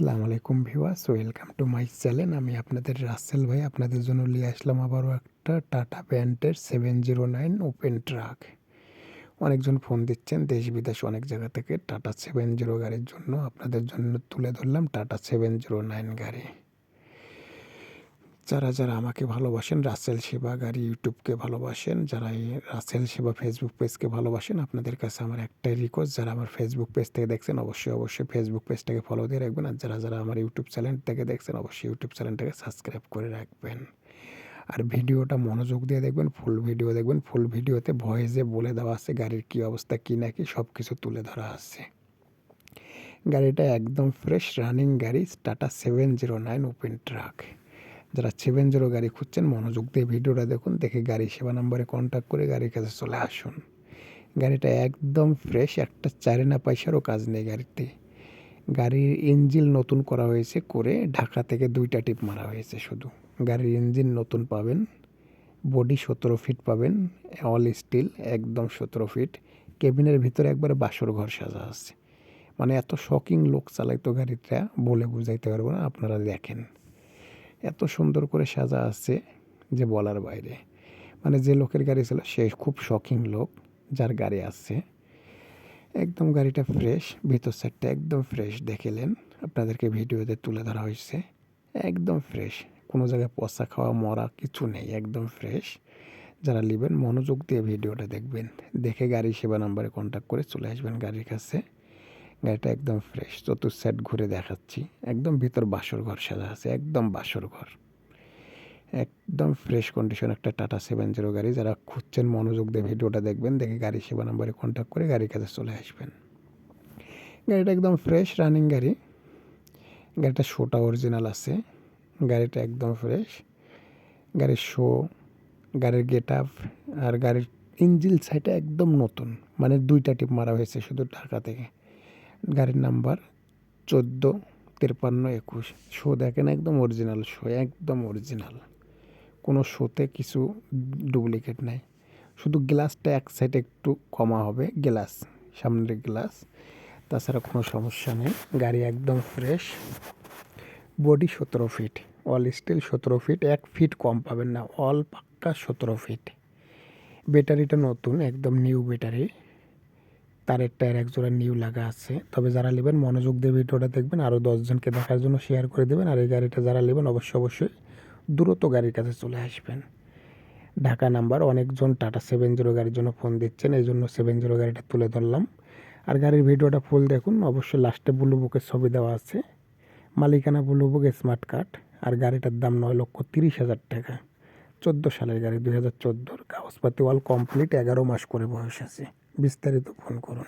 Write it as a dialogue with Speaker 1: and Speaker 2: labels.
Speaker 1: আসসালামু আলাইকুম ভিওয়াস ওয়েলকাম টু মাই চ্যানেল। আমি আপনাদের রাসেল ভাই, আপনাদের জন্য নিয়ে আসলাম আবারও একটা টাটা প্যান্টের seven zero nine open truck. অনেকজন ফোন দিচ্ছেন, দেশ বিদেশ অনেক জায়গা থেকে টাটা সেভেন জিরো গাড়ির জন্য। আপনাদের জন্য তুলে ধরলাম টাটা সেভেন জিরো নাইন গাড়ি। যারা যারা আমাকে ভালোবাসেন, রাসেল সেবা গাড়ি ইউটিউবকে ভালোবাসেন, যারা এই রাসেল সেবা ফেসবুক পেজকে ভালোবাসেন, আপনাদের কাছে আমার একটাই রিকোয়েস্ট যারা আমার ফেসবুক পেজ থেকে দেখছেন, অবশ্যই অবশ্যই ফেসবুক পেজটাকে ফলো দিয়ে রাখবেন। আর যারা যারা আমার ইউটিউব চ্যানেল থেকে দেখছেন, অবশ্যই ইউটিউব চ্যানেলটাকে সাবস্ক্রাইব করে রাখবেন। আর ভিডিওটা মনোযোগ দিয়ে দেখবেন ফুল ভিডিও দেখবেন ফুল ভিডিওতে ভয়েসে বলে দেওয়া আছে গাড়ির কী অবস্থা, কী না, কি সব কিছু তুলে ধরা আছে। গাড়িটা একদম ফ্রেশ রানিং গাড়ি Tata seven zero nine open truck যারা সেভেন জিরো গাড়ি খুঁজছেন, মনোযোগ দিয়ে ভিডিওটা দেখুন, দেখে গাড়ি সেবা নাম্বারে কন্ট্যাক্ট করে গাড়ির কাছে চলে আসুন। গাড়িটা একদম ফ্রেশ একটা চারে না পয়সারও কাজ নেই গাড়িতে। গাড়ির ইঞ্জিন নতুন করা হয়েছে, করে ঢাকা থেকে দুইটা টিপ মারা হয়েছে শুধু। গাড়ির ইঞ্জিন নতুন পাবেন বডি সতেরো ফিট পাবেন অল স্টিল একদম সতেরো ফিট কেবিনের ভিতরে একবারে বাসর ঘর সাজা আছে। মানে এত শকিং লোক চালাইতো গাড়িটা, বলে বুঝাইতে পারব না, আপনারা দেখেন। এত সুন্দর করে সাজা আছে যে বলার বাইরে। মানে যে লোকের গাড়ি ছিল, সে খুব শখিং লোক যার গাড়ি আছে। একদম গাড়িটা ফ্রেশ ভিতর সাইডটা একদম ফ্রেশ দেখেলেন। আপনাদেরকে ভিডিওতে তুলে ধরা হয়েছে। একদম ফ্রেশ কোনো জায়গায় পচা খাওয়া, মরা কিছু নেই, একদম ফ্রেশ যারা নেবেন, মনোযোগ দিয়ে ভিডিওটা দেখবেন। দেখে গাড়ি সেবা নাম্বারে কন্ট্যাক্ট করে চলে আসবেন গাড়ির কাছে। গাড়িটা একদম ফ্রেশ চতুর সাইড ঘুরে দেখাচ্ছি। একদম ভিতর বাসর ঘর সাজা আছে, একদম বাসর ঘর। একদম ফ্রেশ কন্ডিশন একটা টাটা সেভেন জিরো গাড়ি। যারা খুঁজছেন মনোযোগ দিয়ে ভিডিওটা দেখবেন, দেখে গাড়ি সেবা নাম্বারে কন্ট্যাক্ট করে গাড়ির কাছে চলে আসবেন। গাড়িটা একদম ফ্রেশ রানিং গাড়ি। গাড়িটা শোটা অরিজিনাল আছে। গাড়িটা একদম ফ্রেশ গাড়ির শো গাড়ির গেট আপ আর গাড়ির ইঞ্জিল সাইডটা একদম নতুন। মানে দুইটা টিপ মারা হয়েছে শুধু ঢাকা থেকে। গাড়ির নাম্বার চোদ্দ, তিরপান্ন, একুশ। শো দেখেন একদম অরিজিনাল শো, একদম অরিজিনাল কোনো শোতে কিছু ডুপ্লিকেট নাই। শুধু গ্লাসটা এক সাইডে একটু কমা হবে গ্লাস সামনের গ্লাস তাছাড়া কোনো সমস্যা নেই, গাড়ি একদম ফ্রেশ বডি সতেরো ফিট অল স্টিল সতেরো ফিট এক ফিট কম পাবেন না অল পাক্কা সতেরো ফিট ব্যাটারিটা নতুন, একদম নিউ ব্যাটারি তারের টায়ার এক জোড়া নিউ লাগা আছে। তবে যারা নেবেন, মনোযোগ দিয়ে ভিডিওটা দেখবেন আরও দশজনকে দেখার জন্য শেয়ার করে দেবেন। আর এই গাড়িটা যারা নেবেন, অবশ্যই অবশ্যই দ্রুত গাড়ির কাছে চলে আসবেন। ঢাকা নাম্বার অনেকজন টাটা সেভেন জিরো গাড়ির জন্য ফোন দিচ্ছেন, এই জন্য সেভেন জিরো গাড়িটা তুলে ধরলাম। আর গাড়ির ভিডিওটা ফুল দেখুন, অবশ্যই লাস্টে ব্লু বুকের ছবি দেওয়া আছে। মালিকানা ব্লু বুক স্মার্ট কার্ড আর গাড়িটার দাম নয় লক্ষ তিরিশ হাজার টাকা। চোদ্দ সালের গাড়ি, দুই হাজার চোদ্দোর কাগজপাতি ওয়াল কমপ্লিট এগারো মাস করে বয়স আছে। বিস্তারিত ফোন করুন।